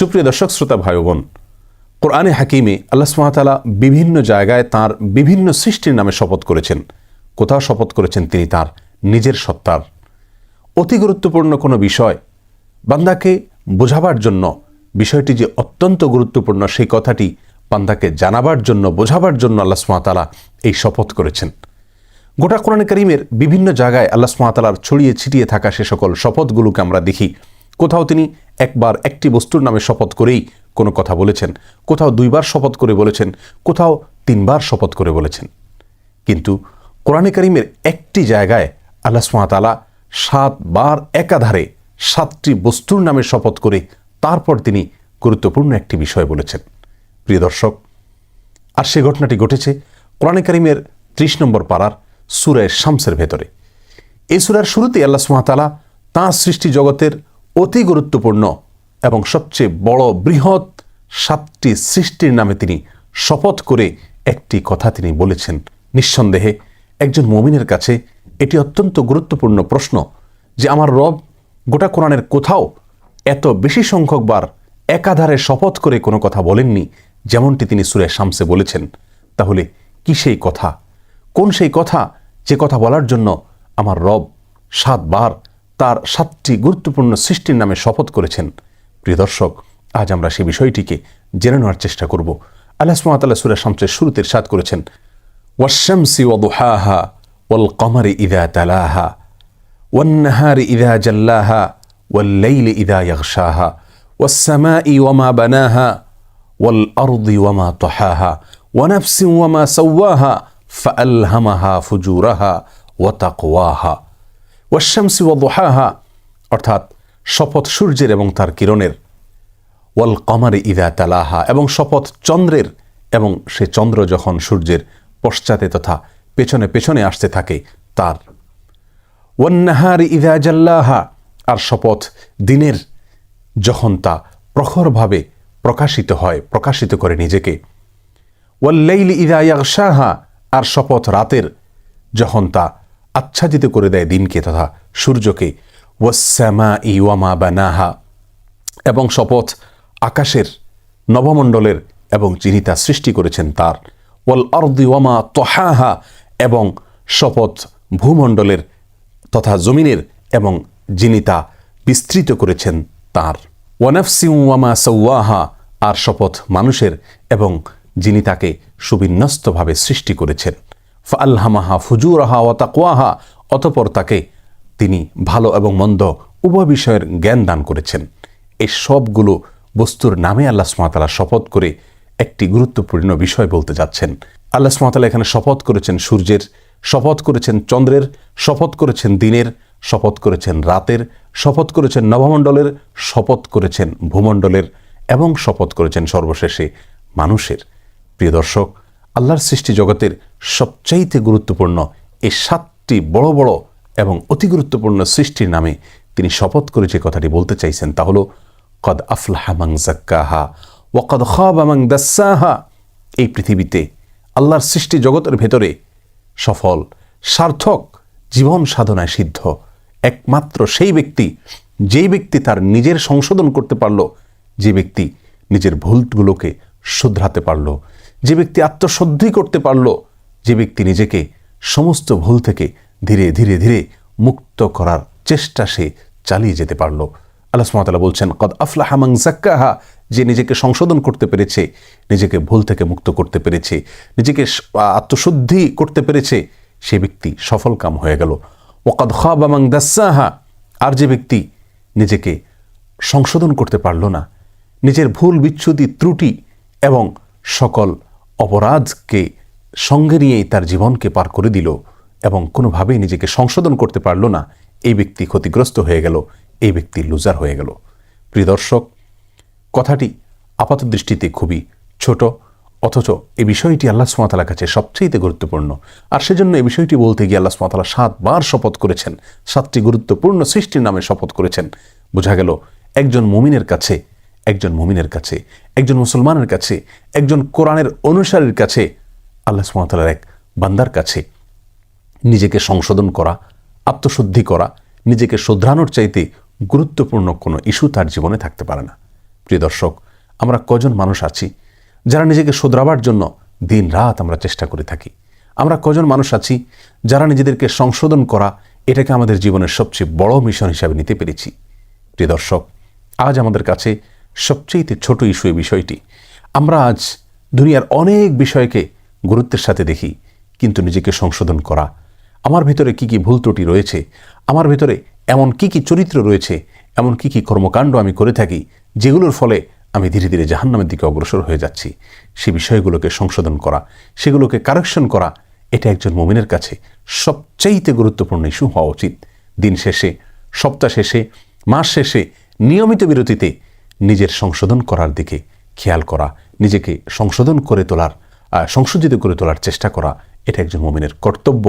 সুপ্রিয় দর্শক, শ্রোতা ভাই বোন, কোরআনে হাকিমে আল্লাহ সুমাতালা বিভিন্ন জায়গায় তার বিভিন্ন সৃষ্টির নামে শপথ করেছেন। কোথাও শপথ করেছেন তিনি তার নিজের সত্তার। অতি গুরুত্বপূর্ণ কোনো বিষয় বান্দাকে বোঝাবার জন্য, বিষয়টি যে অত্যন্ত গুরুত্বপূর্ণ সেই কথাটি বান্দাকে জানাবার জন্য, বোঝাবার জন্য আল্লাহ সুমাতালা এই শপথ করেছেন। গোটা কোরআন করিমের বিভিন্ন জায়গায় আল্লাহ সুমাতালার ছড়িয়ে ছিটিয়ে থাকা সে সকল শপথগুলোকে আমরা দেখি। কোথাও তিনি একবার একটি বস্তুর নামে শপথ করেই কোনো কথা বলেছেন। কোথাও দুইবার শপথ করে বলেছেন, কোথাও তিনবার শপথ করে বলেছেন। কিন্তু কোরআনে করিমের একটি জায়গায় আল্লাহ সুমাতালা সাতবার একাধারে সাতটি বস্তুর নামে শপথ করে তারপর তিনি গুরুত্বপূর্ণ একটি বিষয় বলেছেন। প্রিয় দর্শক, আর সে ঘটনাটি ঘটেছে কোরআনে করিমের ত্রিশ নম্বর পাড়ার সুরায় শামসের ভেতরে। এই সুরার শুরুতেই আল্লাহ সুমাতালা তাঁর সৃষ্টি জগতের অতি গুরুত্বপূর্ণ এবং সবচেয়ে বড় বৃহৎ সাতটি সৃষ্টির নামে তিনি শপথ করে একটি কথা তিনি বলেছেন। নিঃসন্দেহে একজন মমিনের কাছে এটি অত্যন্ত গুরুত্বপূর্ণ প্রশ্ন যে আমার রব গোটা কোরআনের কোথাও এত বেশি সংখ্যকবার একাধারে শপথ করে কোনো কথা বলেননি যেমনটি তিনি সুরে শামসে বলেছেন। তাহলে কি সেই কথা? কোন সেই কথা যে কথা বলার জন্য আমার রব সাতবার তার সাতটি গুরুত্বপূর্ণ সৃষ্টির নামে শপথ করেছেন প্রিয় দর্শক আজ আমরা সেই বিষয়টিকে জেনে নেওয়ার চেষ্টা করব আল্লাহ সুমাতাল্লাহ সুরা শামসের শুরুতে সাত করেছেন ওয়াশামসি ওয়াদুহাহা ওয়াল কমারি ইদা তালাহা والنهار إذا جلاها والليل إذا يغشاها والسماء وما بناها والأرض وما طحاها ونفس وما سواها فألهمها فجورها وتقواها ওয়াশামসি ও অর্থাৎ শপথ সূর্যের এবং তার কিরণের ওয়াল কমারে ইদা তালাহা, এবং শপথ চন্দ্রের, এবং সে চন্দ্র যখন সূর্যের পশ্চাতে তথা পেছনে পেছনে আসতে থাকে, তার। ওয়ান্নাহার ইদা জাল্লাহা, আর শপথ দিনের যখন তা প্রখরভাবে প্রকাশিত হয়, প্রকাশিত করে নিজেকে। ওয়াল্লাইল ইদা ইয়াকশাহা আর শপথ রাতের যখন তা আচ্ছাদিত করে দেয় দিনকে তথা সূর্যকে। ওয়াসামা ইওয়ামা বানাহা। এবং শপথ আকাশের নবমণ্ডলের এবং যিনি তা সৃষ্টি করেছেন তার। ওয়াল আরদি ওয়ামা তহাহা। এবং শপথ ভূমণ্ডলের তথা জমিনের এবং যিনি তা বিস্তৃত করেছেন তার। ওয়ানাফসিউ ওয়ামা সৌয়াহা আর শপথ মানুষের এবং যিনি তাকে সুবিন্যস্তভাবে সৃষ্টি করেছেন। ফাল্লামাহা ফুজুরাহা ও তাকওয়াহা, অতপর তাকে তিনি ভালো এবং মন্দ উভয় বিষয়ের জ্ঞান দান করেছেন। এই সবগুলো বস্তুর নামে আল্লাহ সুমাতালা শপথ করে একটি গুরুত্বপূর্ণ বিষয় বলতে যাচ্ছেন। আল্লাহ সুমাতালা এখানে শপথ করেছেন সূর্যের, শপথ করেছেন চন্দ্রের, শপথ করেছেন দিনের, শপথ করেছেন রাতের, শপথ করেছেন নবমণ্ডলের, শপথ করেছেন ভূমণ্ডলের এবং শপথ করেছেন সর্বশেষে মানুষের। প্রিয় দর্শক, আল্লাহর সৃষ্টি জগতের সবচাইতে গুরুত্বপূর্ণ এই সাতটি বড় বড় এবং অতি গুরুত্বপূর্ণ সৃষ্টির নামে তিনি শপথ করে যে কথাটি বলতে চাইছেন তা হল, কদ আফলাহা মাং জাক্কাহা ওয়াকদ খাবামাং দাসাহা। এই পৃথিবীতে আল্লাহর সৃষ্টি জগতের ভেতরে সফল, সার্থক জীবন সাধনায় সিদ্ধ একমাত্র সেই ব্যক্তি, যেই ব্যক্তি তার নিজের সংশোধন করতে পারল, যে ব্যক্তি নিজের ভুলগুলোকে শুধরাতে পারল, যে ব্যক্তি আত্মশুদ্ধি করতে পারল যে ব্যক্তি নিজেকে সমস্ত ভুল থেকে ধীরে ধীরে ধীরে মুক্ত করার চেষ্টা সে চালিয়ে যেতে পারল। আল্লাহ সুমাতালা বলছেন, কদ আফলাহা মাং জাক্কাহা যে নিজেকে সংশোধন করতে পেরেছে, নিজেকে ভুল থেকে মুক্ত করতে পেরেছে, নিজেকে আত্মশুদ্ধি করতে পেরেছে, সে ব্যক্তি সফল কাম হয়ে গেল। ওকাদ খাব মাং দাসাহা আর যে ব্যক্তি নিজেকে সংশোধন করতে পারল না, নিজের ভুল বিচ্ছুতি ত্রুটি এবং সকল অপরাধকে সঙ্গে নিয়েই তার জীবনকে পার করে দিল এবং কোনোভাবেই নিজেকে সংশোধন করতে পারল না। এই ব্যক্তি ক্ষতিগ্রস্ত হয়ে গেল, এই ব্যক্তি লুজার হয়ে গেল। প্রিয় দর্শক, কথাটি আপাত দৃষ্টিতে খুবই ছোট, অথচ এই বিষয়টি আল্লাহ সুমাতালার কাছে সবচেয়ে গুরুত্বপূর্ণ। আর সেজন্য এই বিষয়টি বলতে গিয়ে আল্লাহ সুমাতালা সাতবার শপথ করেছেন, সাতটি গুরুত্বপূর্ণ সৃষ্টির নামে শপথ করেছেন। বোঝা গেল একজন মুমিনের কাছে, একজন মুমিনের কাছে, একজন মুসলমানের কাছে, একজন কোরআনের অনুসারীর কাছে আল্লাহ সুমাতালার এক বান্দার কাছে নিজেকে সংশোধন করা, আত্মশুদ্ধি করা, নিজেকে শোধরানোর চাইতে গুরুত্বপূর্ণ কোনো ইস্যু তার জীবনে থাকতে পারে না। প্রিয় দর্শক, আমরা কজন মানুষ আছি যারা নিজেকে শুধরাবার জন্য দিন রাত আমরা চেষ্টা করে থাকি? আমরা কজন মানুষ আছি যারা নিজেদেরকে সংশোধন করা এটাকে আমাদের জীবনের সবচেয়ে বড় মিশন হিসাবে নিতে পেরেছি? প্রিয় দর্শক, আজ আমাদের কাছে সবচেয়ে ছোট ইস্যু এই বিষয়টি। আমরা আজ দুনিয়ার অনেক বিষয়কে গুরুত্বের সাথে দেখি, কিন্তু নিজেকে সংশোধন করা। আমার ভিতরে কি কি ভুল ত্রুটি রয়েছে? আমার ভিতরে এমন কি কি চরিত্র রয়েছে? এমন কি কি কর্মকাণ্ড আমি করে থাকি? যেগুলোর ফলে আমি ধীরে ধীরে জাহান্নামের দিকে অগ্রসর হয়ে যাচ্ছি। সে বিষয়গুলোকে সংশোধন করা, সেগুলোকে কারেকশন করা, এটা একজন মুমিনের কাছে সবচাইতে গুরুত্বপূর্ণ ইস্যু হওয়া উচিত। দিন শেষে, সপ্তাহ শেষে, মাস শেষে, নিয়মিত বিরতিতে নিজের সংশোধন করার দিকে খেয়াল করা, নিজেকে সংশোধন করে তোলার সংশোধিত করে তোলার চেষ্টা করা এটা একজন মোমিনের কর্তব্য।